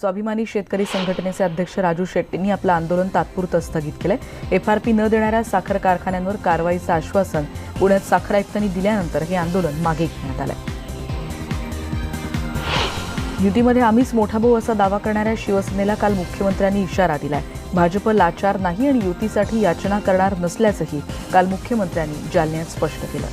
स्वाभिमानी शेतकरी संघटनेचे अध्यक्ष राजू शेट्टींनी आपलं आंदोलन तात्पुरतं स्थगित केलंय. एफ आर पी न देणाऱ्या साखर कारखान्यांवर कारवाईचं आश्वासन पुण्यात साखर आयुक्तांनी दिल्यानंतर हे आंदोलन मागे घेण्यात आलंय. युतीमध्ये आम्हीच मोठा भाऊ असा दावा करणाऱ्या शिवसेनेला काल मुख्यमंत्र्यांनी इशारा दिलाय. भाजप लाचार नाही आणि युतीसाठी याचना करणार नसल्याचंही काल मुख्यमंत्र्यांनी जालन्यात स्पष्ट केलं.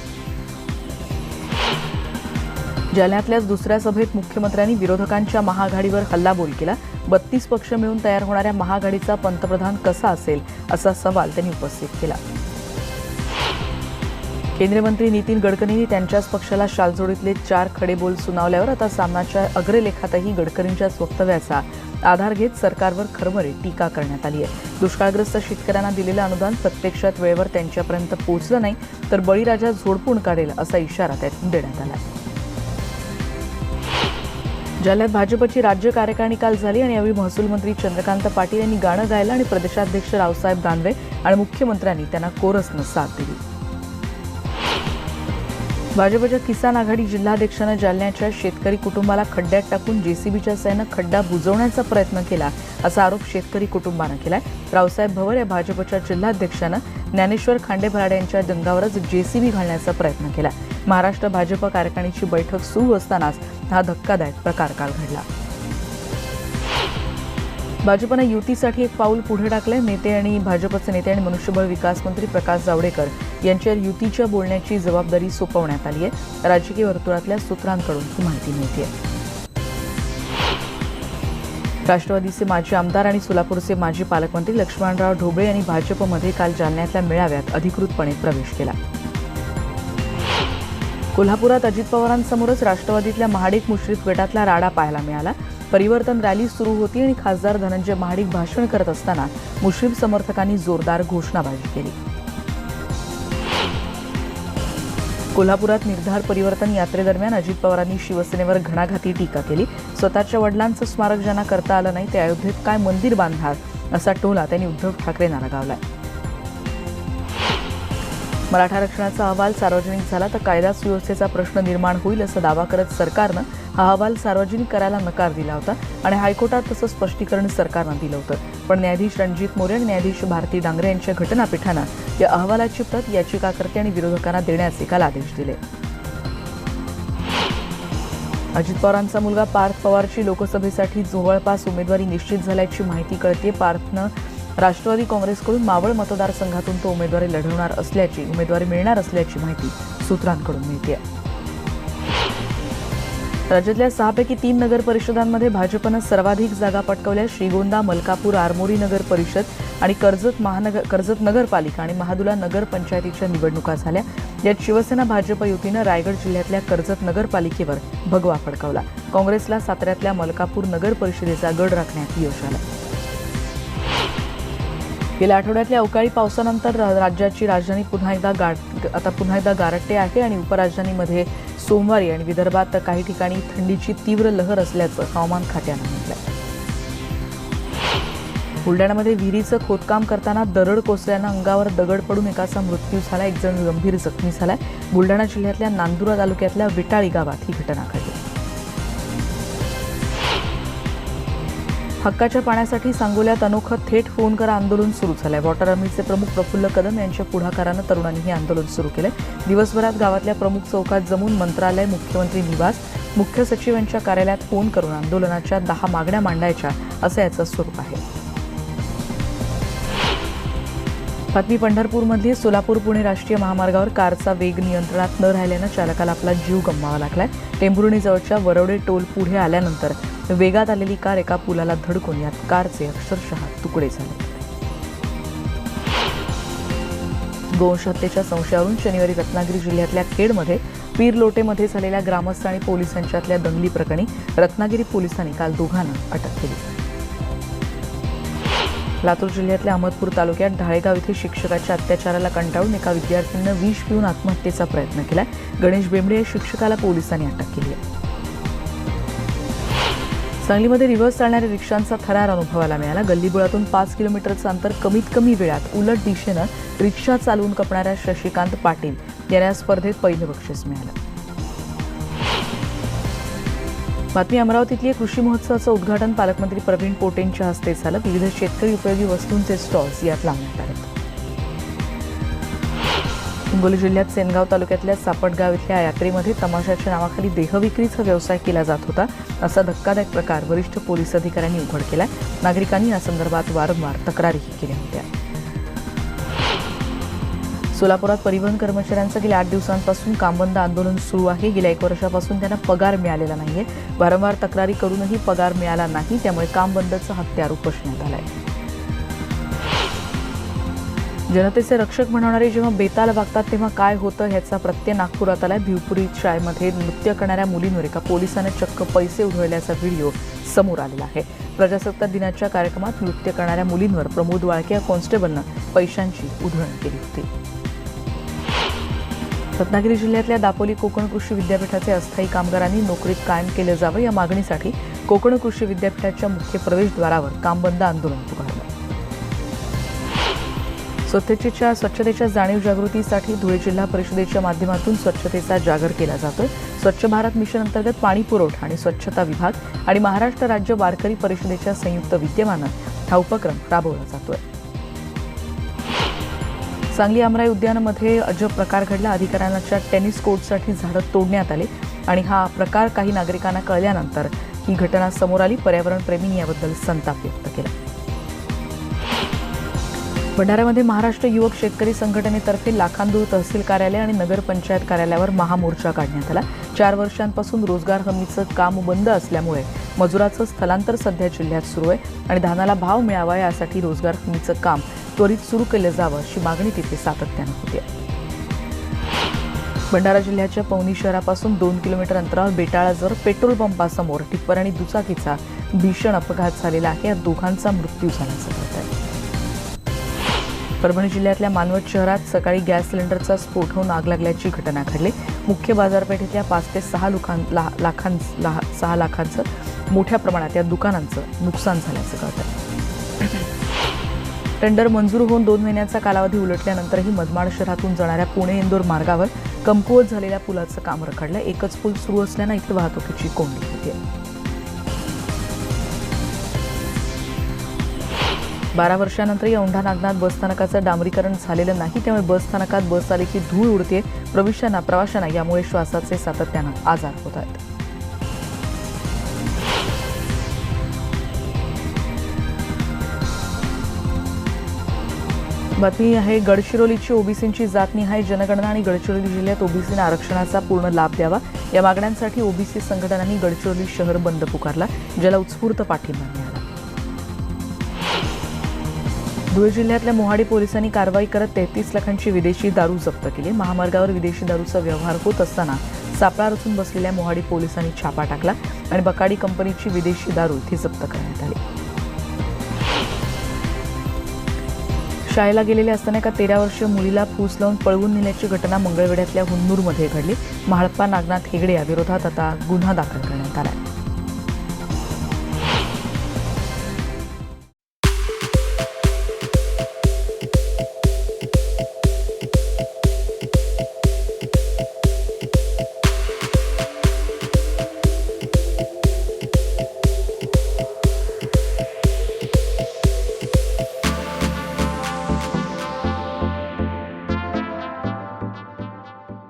जालन्यातल्याच दुसऱ्या सभेत मुख्यमंत्र्यांनी विरोधकांच्या महाआघाडीवर हल्लाबोल केला. बत्तीस पक्ष मिळून तयार होणाऱ्या महाआघाडीचा पंतप्रधान कसा असेल असा सवाल त्यांनी उपस्थित केला. केंद्रीय मंत्री नितीन गडकरींनी त्यांच्याच पक्षाला शालजोडीतले चार खडे बोल सुनावल्यावर आता सामनाच्या अग्रलेखातही गडकरींच्याच वक्तव्याचा आधार घेत सरकारवर खरमरे टीका करण्यात आली आहे. दुष्काळग्रस्त शेतकऱ्यांना दिलेलं अनुदान प्रत्यक्षात वेळेवर त्यांच्यापर्यंत पोहोचलं नाही तर बळीराजा झोडपून काढेल असा इशारा त्यातून देण्यात आला आहे. जालन्यात भाजपची राज्य कार्यकारिणी काल झाली आणि यावेळी महसूल मंत्री चंद्रकांत पाटील यांनी गाणं गायलं आणि प्रदेशाध्यक्ष रावसाहेब दानवे आणि मुख्यमंत्र्यांनी त्यांना कोरसनं साथ दिली. भाजपच्या किसान आघाडी जिल्हाध्यक्षानं जालन्याच्या शेतकरी कुटुंबाला खड्ड्यात टाकून जेसीबीच्या सहाय्यानं खड्डा बुजवण्याचा प्रयत्न केला. असा आरोप शेतकरी कुटुंबानं केलाय. रावसाहेब भवर या भाजपच्या जिल्हाध्यक्षानं ज्ञानेश्वर खांडे भराडे यांच्या जंगावरच जेसीबी घालण्याचा प्रयत्न केला. महाराष्ट्र भाजप कार्यकारिणीची बैठक सुरू असतानाच हा धक्कादायक प्रकार काल घडला. भाजपनं युतीसाठी एक पाऊल पुढे टाकलंय. नेते आणि भाजपचे नेते आणि मनुष्यबळ विकास मंत्री प्रकाश जावडेकर यांच्यावर युतीच्या बोलण्याची जबाबदारी सोपवण्यात आली आहे राजकीय वर्तुळातल्या सूत्रांकडून ही माहिती मिळते राष्ट्रवादीचे माजी आमदार आणि सोलापूरचे माजी पालकमंत्री लक्ष्मणराव ढोबळे यांनी भाजपमध्ये काल जालन्यातल्या मेळाव्यात अधिकृतपणे प्रवेश केला. कोल्हापुरात अजित पवारांसमोरच राष्ट्रवादीतल्या महाडिक मुश्रीफ गटातला राडा पाहायला मिळाला. परिवर्तन रॅली सुरू होती आणि खासदार धनंजय महाडिक भाषण करत असताना मुश्रीफ समर्थकांनी जोरदार घोषणाबाजी केली. कोल्हापुरात निर्धार परिवर्तन यात्रेदरम्यान अजित पवारांनी शिवसेनेवर घणाघाती टीका केली. स्वतःच्या वडिलांचं स्मारक ज्यांना करता आलं नाही ते अयोध्येत काय मंदिर बांधणार? असा टोला त्यांनी उद्धव ठाकरेंना लगावलाय. मराठा आरक्षणाचा अहवाल सार्वजनिक झाला तर कायदा सुव्यवस्थेचा प्रश्न निर्माण होईल असा दावा करत सरकारनं हा अहवाल सार्वजनिक करायला नकार दिला होता आणि हायकोर्टात तसं स्पष्टीकरण सरकारनं दिलं होतं. पण न्यायाधीश रणजित मोरे आणि न्यायाधीश भारती डांगरे यांच्या घटनापीठानं या अहवालाची प्रत याचिकाकर्ते आणि विरोधकांना देण्याचे काल आदेश दिले. अजित पवारांचा मुलगा पार्थ पवारची लोकसभेसाठी जवळपास उमेदवारी निश्चित झाल्याची माहिती कळते पार्थनं राष्ट्रवादी काँग्रेसकडून मावळ मतदारसंघातून तो उमेदवारी लढवणार असल्याची उमेदवारी मिळणार असल्याची माहिती सूत्रांकडून मिळते राज्यातल्या सहापैकी तीन नगर परिषदांमध्ये भाजपनं सर्वाधिक जागा पटकवल्या श्रीगोंदा मलकापूर आरमोरी नगर परिषद आणि कर्जत महानगर कर्जत नगरपालिका आणि महादुला नगरपंचायतीच्या निवडणुका झाल्या. यात शिवसेना भाजप युतीनं रायगड जिल्ह्यातल्या कर्जत नगरपालिकेवर भगवा फडकावला. काँग्रेसला साताऱ्यातल्या मलकापूर नगर परिषदेचा गड राखण्यात यश आलं. गेल्या आठवड्यातल्या अवकाळी पावसानंतर राज्याची राजधानी पुन्हा एकदा गाठ आता पुन्हा एकदा गारटते आहे आणि उपराजधानीमध्ये सोमवारी आणि विदर्भात काही ठिकाणी थंडीची तीव्र लहर असल्याचं हवामान खात्यानं म्हटलं बुलढाण्यामध्ये विहिरीचं खोदकाम करताना दरड कोसल्यानं अंगावर दगड पडून एकाचा मृत्यू झाला. एक जण गंभीर जखमी झालाय. बुलढाणा जिल्ह्यातल्या नांदुरा तालुक्यातल्या विटाळी गावात ही घटना घडली. हक्काच्या पाण्यासाठी सांगोल्यात अनोखं थेट फोन करा आंदोलन सुरू झालंय. वॉटर आर्मीचे प्रमुख प्रफुल्ल कदम यांच्या पुढाकारानं तरुणांनी हे आंदोलन सुरू केलंय. दिवसभरात गावातल्या प्रमुख चौकात जमून मंत्रालय मुख्यमंत्री निवास मुख्य सचिव यांच्या कार्यालयात फोन करून आंदोलनाच्या दहा मागण्या मांडायच्या असं याचं स्वरूप आहे. बातमी पंढरपूरमधली सोलापूर पुणे राष्ट्रीय महामार्गावर कारचा वेग नियंत्रणात न राहिल्यानं चालकाला आपला जीव गमवावा लागलाय. टेंभुर्णीजवळच्या वरवडे टोल पुढे आल्यानंतर वेगात आलेली कार एका पुलाला धडकून यात कारचे अक्षरशः तुकडे झाले. गोवंश हत्येच्या संशयावरून शनिवारी रत्नागिरी जिल्ह्यातल्या खेडमध्ये पीर लोटेमध्ये झालेल्या ग्रामस्थ आणि पोलिसांच्यातल्या दंगली प्रकरणी रत्नागिरी पोलिसांनी काल दोघांना अटक केली. लातूर जिल्ह्यातल्या अहमदपूर तालुक्यात ढाळेगाव इथे शिक्षकाच्या अत्याचाराला कंटाळून एका विद्यार्थ्यांनं विष पिऊन आत्महत्येचा प्रयत्न केलाय. गणेश बेंबडे या शिक्षकाला पोलिसांनी अटक केली आहे. सांगलीमध्ये रिव्हर्स चालणाऱ्या रिक्षांचा थरार अनुभवाला मिळाला. गल्लीबोळातून पाच किलोमीटरचं अंतर कमीत कमी वेळात उलट दिशेनं रिक्षा चालवून कपणाऱ्या शशिकांत पाटील यांना या स्पर्धेत पहिलं बक्षीस मिळालं. बातमी अमरावतीतली कृषी महोत्सवाचं उद्घाटन पालकमंत्री प्रवीण पोटेंच्या हस्ते झालं. विविध शेतकरी उपयोगी वस्तूंचे स्टॉल्स यात लावण्यात आले. हिंगोली जिल्ह्यात सेनगाव तालुक्यातल्या सापटगाव इथल्या यात्रेमध्ये तमाशाच्या नावाखाली देहविक्रीचा व्यवसाय केला जात होता. असा धक्कादायक प्रकार वरिष्ठ पोलीस अधिकाऱ्यांनी उघड केला नागरिकांनी या संदर्भात वारंवार तक्रारीही केल्या होत्या. सोलापुरात परिवहन कर्मचाऱ्यांचं गेल्या आठ दिवसांपासून कामबंद आंदोलन सुरू आहे. गेल्या एक वर्षापासून त्यांना पगार मिळालेला नाहीये. वारंवार तक्रारी करूनही पगार मिळाला नाही त्यामुळे कामबंदचं हत्यार उपसण्यात आलं आहे जनतेचे रक्षक म्हणणारे जेव्हा बेताल वागतात तेव्हा काय होतं ह्याचा प्रत्यय नागपुरात आलाय. भिवपुरी शाळेमध्ये नृत्य करणाऱ्या मुलींवर एका पोलिसाने चक्क पैसे उधळल्याचा व्हिडिओ समोर आलेला आहे. प्रजासत्ताक दिनाच्या कार्यक्रमात नृत्य करणाऱ्या मुलींवर प्रमोद वाळके या कॉन्स्टेबलनं पैशांची उधळण केली होती. रत्नागिरी जिल्ह्यातल्या दापोली कोकण कृषी विद्यापीठाचे अस्थायी कामगारांनी नोकरीत कायम केलं जावं या मागणीसाठी कोकण कृषी विद्यापीठाच्या मुख्य प्रवेशद्वारावर कामबंद आंदोलन पुकारलं स्वच्छतेच्या स्वच्छतेच्या जाणीव जागृतीसाठी धुळे जिल्हा परिषदेच्या माध्यमातून स्वच्छतेचा जागर केला जातोय. स्वच्छ भारत मिशन अंतर्गत पाणी पुरवठा आणि स्वच्छता विभाग आणि महाराष्ट्र राज्य वारकरी परिषदेच्या संयुक्त विद्यमानं हा उपक्रम राबवला जातोय. सांगली आमराई उद्यानामध्ये अजब प्रकार घडला. अधिकाऱ्यांच्या टेनिस कोर्टसाठी झाडं तोडण्यात आले आणि हा प्रकार काही नागरिकांना कळल्यानंतर ही घटना समोर आली. पर्यावरणप्रेमींनी याबद्दल संताप व्यक्त केला. भंडाऱ्यामध्ये महाराष्ट्र युवक शेतकरी संघटनेतर्फे लाखांदूर तहसील कार्यालय आणि नगरपंचायत कार्यालयावर महामोर्चा काढण्यात आला. चार वर्षांपासून रोजगार हमीचं काम बंद असल्यामुळे मजुराचं स्थलांतर सध्या जिल्ह्यात सुरू आहे आणि धानाला भाव मिळावा यासाठी रोजगार हमीचं काम त्वरित सुरू केलं जावं अशी मागणी तिथे सातत्यानं होती. भंडारा जिल्ह्याच्या पवनी शहरापासून दोन किलोमीटर अंतरावर बेटाळाजवळ पेट्रोल पंपासमोर टिप्पर आणि दुचाकीचा भीषण अपघात झालेला आहे. या दोघांचा मृत्यू झाल्याचं कळत आहे परभणी जिल्ह्यातल्या मानवत शहरात सकाळी गॅस सिलेंडरचा स्फोट होऊन आग लागल्याची घटना घडली. मुख्य बाजारपेठेतल्या पाच ते सहा लोकां लाखां सहा लाखांचं मोठ्या प्रमाणात या दुकानांचं नुकसान झाल्याचं कळत आहे टेंडर मंजूर होऊन दोन महिन्यांचा कालावधी उलटल्यानंतरही मनमाड शहरातून जाणाऱ्या पुणे इंदोर मार्गावर कमकुवत झालेल्या पुलाचं काम रखडलं. एकच पूल सुरू असल्यानं इथं वाहतुकीची कोंडी होती बारा वर्षानंतरही औंढा नागनाथ बसस्थानकाचं डांबरीकरण झालेलं नाही त्यामुळे बसस्थानकात बस आली की धूळ उडते प्रवेशांना प्रवाशांना यामुळे श्वासाचे सातत्यानं आजार होत आहेत. बातमी आहे गडचिरोलीची ओबीसींची जातनिहाय जनगणना आणि गडचिरोली जिल्ह्यात ओबीसींना आरक्षणाचा पूर्ण लाभ द्यावा. या मागण्यांसाठी ओबीसी संघटनांनी गडचिरोली शहर बंद पुकारला ज्याला उत्स्फूर्त पाठिंबा मिळाला. धुळे जिल्ह्यातल्या मोहाडी पोलिसांनी कारवाई करत तेहतीस लाखांची विदेशी दारू जप्त केली. महामार्गावर विदेशी दारूचा व्यवहार होत असताना सापळा रचून बसलेल्या मोहाडी पोलिसांनी छापा टाकला आणि बकाडी कंपनीची विदेशी दारू इथे जप्त करण्यात आली. शाळेला गेलेले असताना एका तेरा वर्षीय मुलीला फूस लावून पळवून नेल्याची घटना मंगळवेढ्यातल्या हुन्नूरमध्ये घडली. म्हाळप्पा नागनाथ हेगडे या विरोधात आता गुन्हा दाखल करण्यात आला